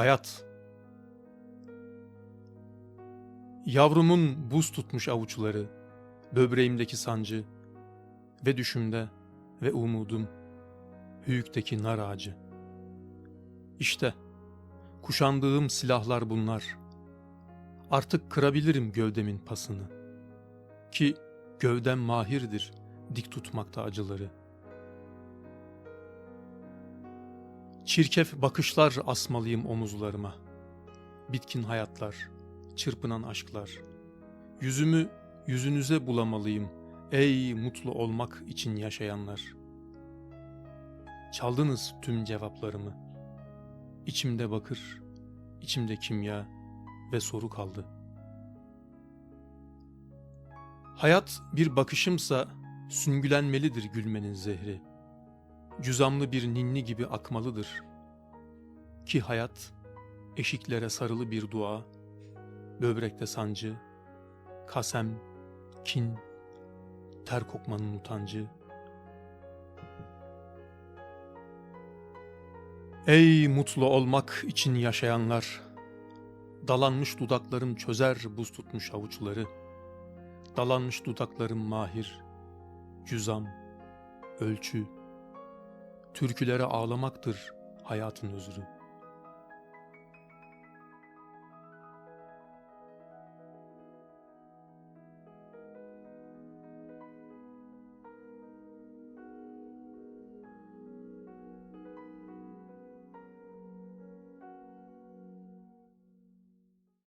Hayat Yavrumun buz tutmuş avuçları, böbreğimdeki sancı ve düşümde ve umudum hüyükteki nar ağacı. İşte kuşandığım silahlar bunlar. Artık kırabilirim gövdemin pasını. Ki gövdem mahirdir dik tutmakta acıları. Çirkef bakışlar asmalıyım omuzlarıma. Bitkin hayatlar, çırpınan aşklar. Yüzümü yüzünüze bulamalıyım ey mutlu olmak için yaşayanlar. Çaldınız tüm cevaplarımı. İçimde bakır, içimde kimya ve soru kaldı. Hayat bir bakışımsa süngülenmelidir gülmenin zehri. Cüzamlı bir ninni gibi akmalıdır. Ki hayat eşiklere sarılı bir dua, böbrekte sancı, kasem, kin, ter kokmanın utancı. Ey mutlu olmak için yaşayanlar, dalanmış dudaklarım çözer buz tutmuş avuçları, dalanmış dudaklarım mahir, cüzam, ölçü, türkülere ağlamaktır hayatın özrü.